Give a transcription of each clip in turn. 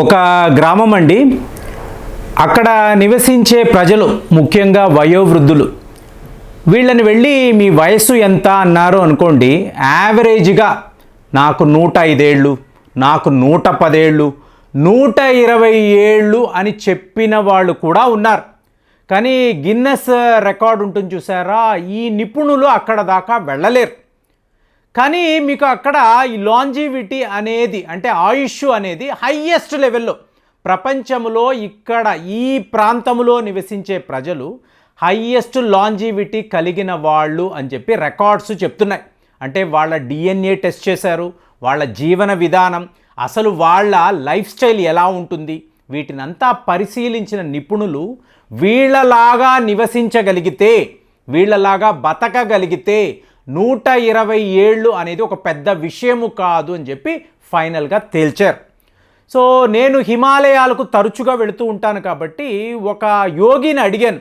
ఒక గ్రామం అండి. అక్కడ నివసించే ప్రజలు ముఖ్యంగా వయోవృద్ధులు. వీళ్ళని వెళ్ళి మీ వయస్సు ఎంత అన్నారు అనుకోండి యావరేజ్గా నాకు నూట ఐదేళ్ళు నాకు నూట పదేళ్ళు నూట ఇరవై ఏళ్ళు అని చెప్పిన వాళ్ళు కూడా ఉన్నారు. కానీ గిన్నెస్ రికార్డు ఉంటుంది చూసారా? ఈ నిపుణులు అక్కడ దాకా వెళ్ళలేరు. కానీ మీకు అక్కడ ఈ లాంజివిటీ అనేది అంటే ఆయుష్ అనేది హయ్యెస్ట్ లెవెల్లో ప్రపంచంలో ఇక్కడ ఈ ప్రాంతంలో నివసించే ప్రజలు హయ్యెస్ట్ లాంజివిటీ కలిగిన వాళ్ళు అని చెప్పి రికార్డ్స్ చెప్తున్నాయి. అంటే వాళ్ళ డిఎన్ఏ టెస్ట్ చేశారు వాళ్ళ జీవన విధానం అసలు వాళ్ళ లైఫ్ స్టైల్ ఎలా ఉంటుంది వీటినంతా పరిశీలించిన నిపుణులు వీళ్ళలాగా నివసించగలిగితే వీళ్ళలాగా బతకగలిగితే నూట ఇరవై ఏళ్ళు అనేది ఒక పెద్ద విషయము కాదు అని చెప్పి ఫైనల్గా తేల్చారు. సో నేను హిమాలయాలకు తరచుగా వెళుతూ ఉంటాను కాబట్టి ఒక యోగిని అడిగాను.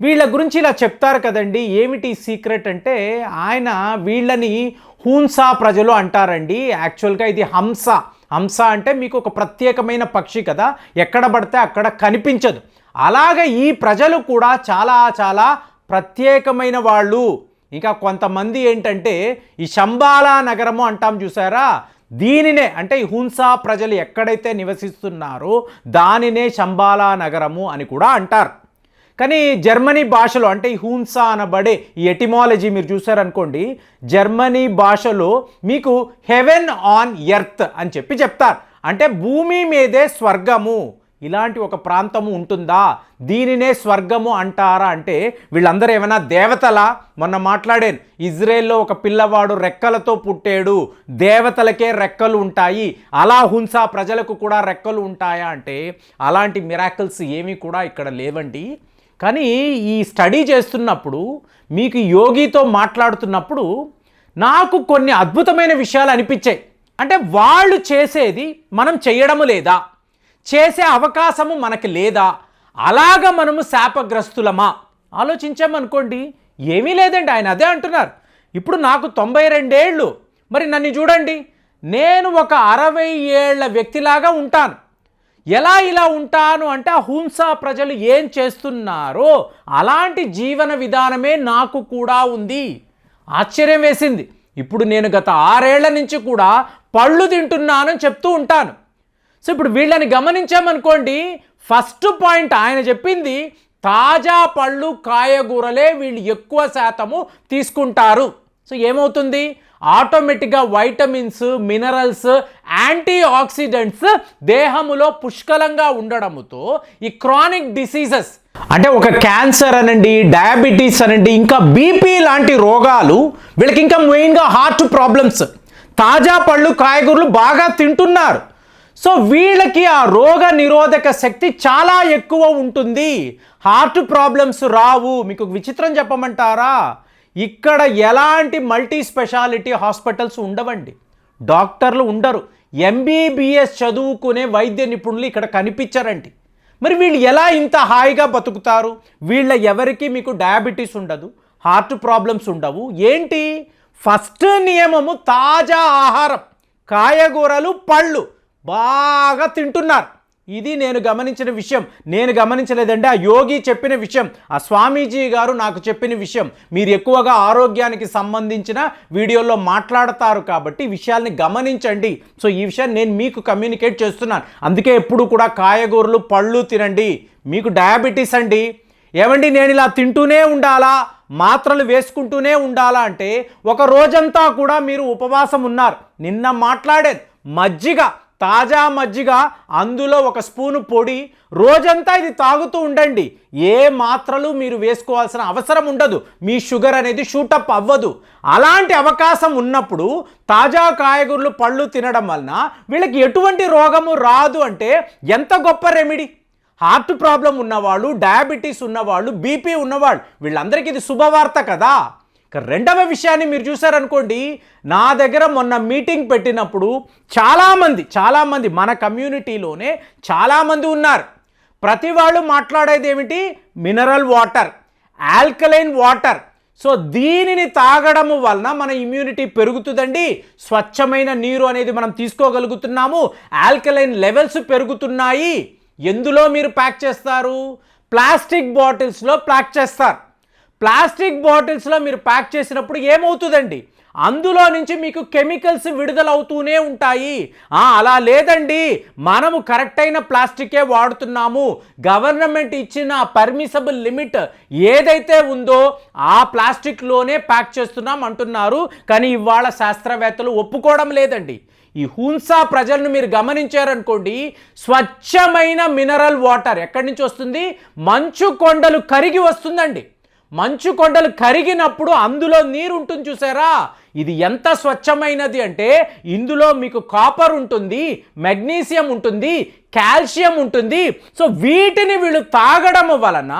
వీళ్ళ గురించి ఇలా చెప్తారు కదండి ఏమిటి సీక్రెట్ అంటే ఆయన వీళ్ళని హూన్సా ప్రజలు అంటారండి. యాక్చువల్గా ఇది హంస. హంస అంటే మీకు ఒక ప్రత్యేకమైన పక్షి కదా ఎక్కడ పడితే అక్కడ కనిపించదు. అలాగే ఈ ప్రజలు కూడా చాలా చాలా ప్రత్యేకమైన వాళ్ళు. ఇంకా కొంతమంది ఏంటంటే ఈ శంబాలా నగరము అంటాం చూసారా? దీనినే అంటే ఈ హున్సా ప్రజలు ఎక్కడైతే నివసిస్తున్నారో దానినే శంబాలా నగరము అని కూడా అంటారు. కానీ జర్మనీ భాషలో అంటే ఈ హూన్సా అనబడే ఈ ఎటిమాలజీ మీరు చూసారనుకోండి జర్మనీ భాషలో మీకు హెవెన్ ఆన్ ఎర్త్ అని చెప్పి చెప్తారు. అంటే భూమి మీదే స్వర్గము. ఇలాంటి ఒక ప్రాంతము ఉంటుందా? దీనినే స్వర్గము అంటారా? అంటే వీళ్ళందరూ ఏమైనా దేవతలా? మొన్న మాట్లాడాను ఇజ్రాయెల్లో ఒక పిల్లవాడు రెక్కలతో పుట్టాడు. దేవతలకే రెక్కలు ఉంటాయి. అలా హుంసా ప్రజలకు కూడా రెక్కలు ఉంటాయా అంటే అలాంటి మిరాకిల్స్ ఏమీ కూడా ఇక్కడ లేవండి. కానీ ఈ స్టడీ చేస్తున్నప్పుడు మీకు యోగితో మాట్లాడుతున్నప్పుడు నాకు కొన్ని అద్భుతమైన విషయాలు అనిపించాయి. అంటే వాళ్ళు చేసేది మనం చేయడము లేదా? చేసే అవకాశము మనకి లేదా? అలాగ మనము శాపగ్రస్తులమా? ఆలోచించామనుకోండి ఏమీ లేదండి ఆయన అదే అంటున్నారు. ఇప్పుడు నాకు తొంభై రెండేళ్ళు మరి నన్ను చూడండి నేను ఒక అరవై ఏళ్ళ వ్యక్తిలాగా ఉంటాను. ఎలా ఇలా ఉంటాను అంటే ఆ హుంసా ప్రజలు ఏం చేస్తున్నారో అలాంటి జీవన విధానమే నాకు కూడా ఉంది. ఆశ్చర్యం వేసింది. ఇప్పుడు నేను గత ఆరేళ్ళ నుంచి కూడా పళ్ళు తింటున్నానని చెప్తూ ఉంటాను. సో ఇప్పుడు వీళ్ళని గమనించామనుకోండి ఫస్ట్ పాయింట్ ఆయన చెప్పింది తాజా పళ్ళు కాయగూరలే వీళ్ళు ఎక్కువ శాతము తీసుకుంటారు. సో ఏమవుతుంది? ఆటోమేటిక్గా వైటమిన్స్ మినరల్స్ యాంటీ ఆక్సిడెంట్స్ దేహములో పుష్కలంగా ఉండడముతో ఈ క్రానిక్ డిసీజెస్ అంటే ఒక క్యాన్సర్ అనండి డయాబెటీస్ అనండి ఇంకా బీపీ లాంటి రోగాలు వీళ్ళకి ఇంకా మెయిన్గా హార్ట్ ప్రాబ్లమ్స్. తాజా పళ్ళు కాయగూరలు బాగా తింటున్నారు. సో వీళ్ళకి ఆ రోగ నిరోధక శక్తి చాలా ఎక్కువ ఉంటుంది. హార్ట్ ప్రాబ్లమ్స్ రావు. మీకు విచిత్రం చెప్పమంటారా? ఇక్కడ ఎలాంటి మల్టీ స్పెషాలిటీ హాస్పిటల్స్ ఉండవండి. డాక్టర్లు ఉండరు. ఎంబీబీఎస్ చదువుకునే వైద్య నిపుణులు ఇక్కడ కనిపించరండి. మరి వీళ్ళు ఎలా ఇంత హాయిగా బతుకుతారు? వీళ్ళ ఎవరికి మీకు డయాబెటీస్ ఉండదు హార్ట్ ప్రాబ్లమ్స్ ఉండవు. ఏంటి? ఫస్ట్ నియమము తాజా ఆహారం కాయగూరలు పళ్ళు. బాగా తింటున్నారు. ఇది నేను గమనించిన విషయం. నేను గమనించలేదంటే ఆ యోగి చెప్పిన విషయం. ఆ స్వామీజీ గారు నాకు చెప్పిన విషయం. మీరు ఎక్కువగా ఆరోగ్యానికి సంబంధించిన వీడియోలో మాట్లాడతారు కాబట్టి విషయాల్ని గమనించండి. సో ఈ విషయాన్ని నేను మీకు కమ్యూనికేట్ చేస్తున్నాను. అందుకే ఎప్పుడు కూడా కాయగూరలు పళ్ళు తినండి. మీకు డయాబెటీస్ అండి. ఏమండి నేను ఇలా తింటూనే ఉండాలా? మాత్రలు వేసుకుంటూనే ఉండాలా అంటే ఒక రోజంతా కూడా మీరు ఉపవాసం ఉన్నారు. నిన్న మాట్లాడేది మజ్జిగ. తాజా మజ్జిగ అందులో ఒక స్పూను పొడి. రోజంతా ఇది తాగుతూ ఉండండి. ఏ మాత్రలు మీరు వేసుకోవాల్సిన అవసరం ఉండదు. మీ షుగర్ అనేది షూటప్ అవ్వదు. అలాంటి అవకాశం ఉన్నప్పుడు తాజా కాయగూరలు పళ్ళు తినడం వలన వీళ్ళకి ఎటువంటి రోగము రాదు అంటే ఎంత గొప్ప రెమెడీ? హార్ట్ ప్రాబ్లం ఉన్నవాళ్ళు డయాబెటీస్ ఉన్నవాళ్ళు బీపీ ఉన్నవాళ్ళు వీళ్ళందరికీ ఇది శుభవార్త కదా. రెండవ విషయాన్ని మీరు చూసారనుకోండి నా దగ్గర మొన్న మీటింగ్ పెట్టినప్పుడు చాలామంది చాలామంది మన కమ్యూనిటీలోనే చాలామంది ఉన్నారు. ప్రతి వాళ్ళు మాట్లాడేది ఏమిటి? Mineral water alkaline water. So దీనిని తాగడము వలన మన ఇమ్యూనిటీ పెరుగుతుందండి. స్వచ్ఛమైన నీరు అనేది మనం తీసుకోగలుగుతున్నాము. ఆల్కలైన్ లెవెల్స్ పెరుగుతున్నాయి. ఎందులో మీరు ప్యాక్ చేస్తారు? ప్లాస్టిక్ బాటిల్స్లో ప్యాక్ చేస్తారు. ప్లాస్టిక్ బాటిల్స్లో మీరు ప్యాక్ చేసినప్పుడు ఏమవుతుందండి? అందులో నుంచి మీకు కెమికల్స్ విడుదలవుతూనే ఉంటాయి. అలా లేదండి. మనము కరెక్ట్ అయిన ప్లాస్టికే వాడుతున్నాము. గవర్నమెంట్ ఇచ్చిన పర్మిసబుల్ లిమిట్ ఏదైతే ఉందో ఆ ప్లాస్టిక్లోనే ప్యాక్ చేస్తున్నాం అంటున్నారు. కానీ ఇవాళ శాస్త్రవేత్తలు ఒప్పుకోవడం లేదండి. ఈ హుంసా ప్రజలను మీరు గమనించారనుకోండి స్వచ్ఛమైన మినరల్ వాటర్ ఎక్కడి నుంచి వస్తుంది? మంచు కొండలు కరిగి వస్తుందండి. మంచు కొండలు కరిగినప్పుడు అందులో నీరు ఉంటుంది చూసారా? ఇది ఎంత స్వచ్ఛమైనది అంటే ఇందులో మీకు కాపర్ ఉంటుంది మెగ్నీషియం ఉంటుంది కాల్షియం ఉంటుంది. సో వీటిని వీళ్ళు తాగడం వలన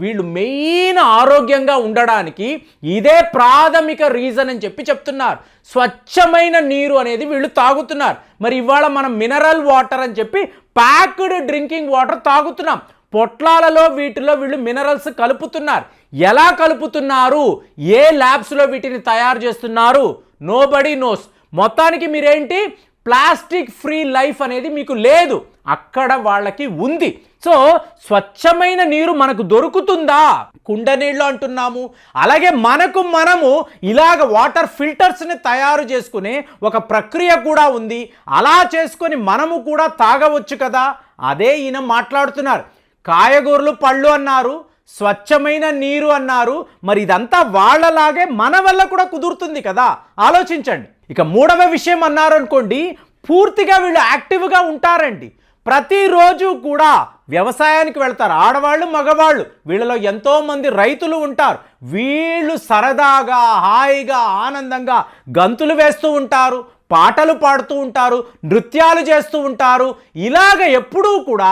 వీళ్ళు మెయిన్ ఆరోగ్యంగా ఉండడానికి ఇదే ప్రాథమిక రీజన్ అని చెప్పి చెప్తున్నారు. స్వచ్ఛమైన నీరు అనేది వీళ్ళు తాగుతున్నారు. మరి ఇవాళ మనం మినరల్ వాటర్ అని చెప్పి ప్యాక్డ్ డ్రింకింగ్ వాటర్ తాగుతున్నాం. పొట్లాలలో వీటిలో వీళ్ళు మినరల్స్ కలుపుతున్నారు. ఎలా కలుపుతున్నారు? ఏ ల్యాబ్స్లో వీటిని తయారు చేస్తున్నారు? నో బడీ నోస్ మొత్తానికి మీరేంటి? ప్లాస్టిక్ ఫ్రీ లైఫ్ అనేది మీకు లేదు. అక్కడ వాళ్ళకి ఉంది. సో స్వచ్ఛమైన నీరు మనకు దొరుకుతుందా? కుండ నీళ్ళు అంటున్నాము. అలాగే మనకు మనము ఇలాగ వాటర్ ఫిల్టర్స్ని తయారు చేసుకునే ఒక ప్రక్రియ కూడా ఉంది. అలా చేసుకొని మనము కూడా తాగవచ్చు కదా? అదే ఈయన మాట్లాడుతున్నారు. కాయగూరలు పళ్ళు అన్నారు స్వచ్ఛమైన నీరు అన్నారు మరి ఇదంతా వాళ్ళలాగే మన వల్ల కూడా కుదురుతుంది కదా? ఆలోచించండి. ఇక మూడవ విషయం అన్నారు అనుకోండి పూర్తిగా వీళ్ళు యాక్టివ్గా ఉంటారండి. ప్రతిరోజు కూడా వ్యవసాయానికి వెళ్తారు. ఆడవాళ్ళు మగవాళ్ళు వీళ్ళలో ఎంతోమంది రైతులు ఉంటారు. వీళ్ళు సరదాగా హాయిగా ఆనందంగా గంతులు వేస్తూ ఉంటారు. పాటలు పాడుతూ ఉంటారు నృత్యాలు చేస్తూ ఉంటారు. ఇలాగ ఎప్పుడూ కూడా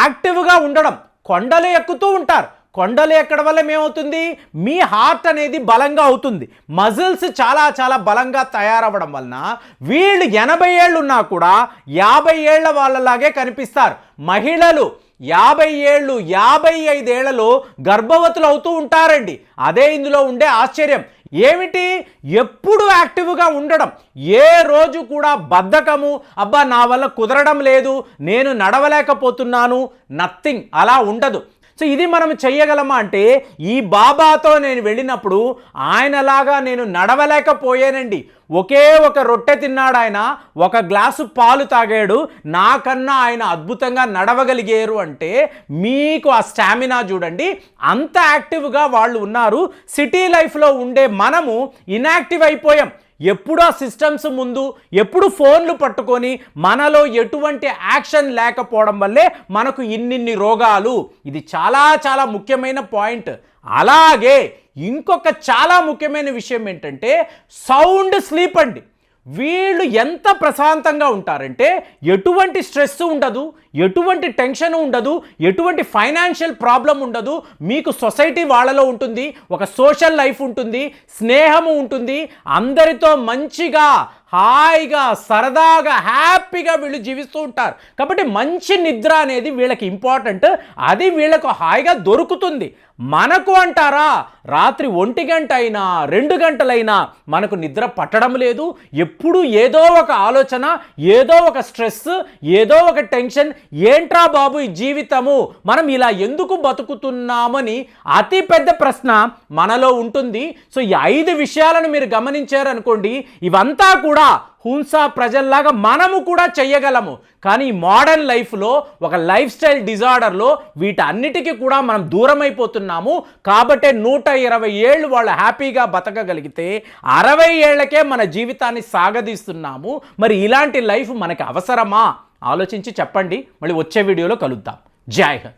యాక్టివ్గా ఉండడం కొండలు ఎక్కుతూ ఉంటారు. కొండలు ఎక్కడం వల్ల ఏమవుతుంది? మీ హార్ట్ అనేది బలంగా అవుతుంది. మజిల్స్ చాలా చాలా బలంగా తయారవ్వడం వలన వీళ్ళు ఎనభై ఏళ్ళు ఉన్నా కూడా యాభై ఏళ్ళ వాళ్ళలాగే కనిపిస్తారు. మహిళలు యాభై ఏళ్ళు యాభై ఐదేళ్ళలో గర్భవతులు అవుతూ ఉంటారండి. అదే ఇందులో ఉండే ఆశ్చర్యం. ఏమిటి? ఎప్పుడు యాక్టివ్గా ఉండడం? ఏ రోజు కూడా బద్ధకము అబ్బా నా వల్ల కుదరడం లేదు నేను నడవలేకపోతున్నాను నథింగ్ అలా ఉండదు. సో ఇది మనం చేయగలమా అంటే ఈ బాబాతో నేను వెళ్ళినప్పుడు ఆయనలాగా నేను నడవలేకపోయానండి. ఒకే ఒక రొట్టె తిన్నాడు ఆయన ఒక గ్లాసు పాలు తాగాడు నాకన్నా ఆయన అద్భుతంగా నడవగలిగారు అంటే మీకు ఆ స్టామినా చూడండి. అంత యాక్టివ్గా వాళ్ళు ఉన్నారు సిటీ లైఫ్లో ఉండే మనము ఇన్యాక్టివ్ అయిపోయాం. ఎప్పుడు ఆ సిస్టమ్స్ ముందు ఎప్పుడు ఫోన్లు పట్టుకొని మనలో ఎటువంటి యాక్షన్ లేకపోవడం వల్లే మనకు ఇన్నిన్ని రోగాలు. ఇది చాలా చాలా ముఖ్యమైన పాయింట్. అలాగే ఇంకొక చాలా ముఖ్యమైన విషయం ఏంటంటే సౌండ్ స్లీప్ అండి. వీళ్ళు ఎంత ప్రశాంతంగా ఉంటారంటే ఎటువంటి స్ట్రెస్ ఉండదు ఎటువంటి టెన్షన్ ఉండదు ఎటువంటి ఫైనాన్షియల్ ప్రాబ్లం ఉండదు. మీకు సొసైటీ వాళ్ళలో ఉంటుంది ఒక సోషల్ లైఫ్ ఉంటుంది స్నేహము ఉంటుంది అందరితో మంచిగా హాయిగా సరదాగా హ్యాపీగా వీళ్ళు జీవిస్తూ ఉంటారు. కాబట్టి మంచి నిద్ర అనేది వీళ్ళకి ఇంపార్టెంట్. అది వీళ్ళకు హాయిగా దొరుకుతుంది. మనకు అంటారా రాత్రి ఒంటి గంట అయినా రెండు గంటలైనా మనకు నిద్ర పట్టడం లేదు. ఎప్పుడు ఏదో ఒక ఆలోచన ఏదో ఒక స్ట్రెస్ ఏదో ఒక టెన్షన్. ఏంట్రా బాబు ఈ జీవితము? మనం ఇలా ఎందుకు బతుకుతున్నామని అతి పెద్ద ప్రశ్న మనలో ఉంటుంది. సో ఈ ఐదు విషయాలను మీరు గమనించారనుకోండి ఇవంతా కూడా హుంసా ప్రజల్లాగా మనము కూడా చెయ్యగలము. కానీ మోడర్న్ లైఫ్లో ఒక లైఫ్ స్టైల్ డిజార్డర్లో వీటన్నిటికీ కూడా మనం దూరం అయిపోతున్నాము కాబట్టే నూట ఇరవై ఏళ్ళు వాళ్ళు హ్యాపీగా బతకగలిగితే అరవై ఏళ్ళకే మన జీవితాన్ని సాగదీస్తున్నాము. మరి ఇలాంటి లైఫ్ మనకి అవసరమా? ఆలోచించి చెప్పండి. మళ్ళీ వచ్చే వీడియోలో కలుద్దాం. జై హింద్.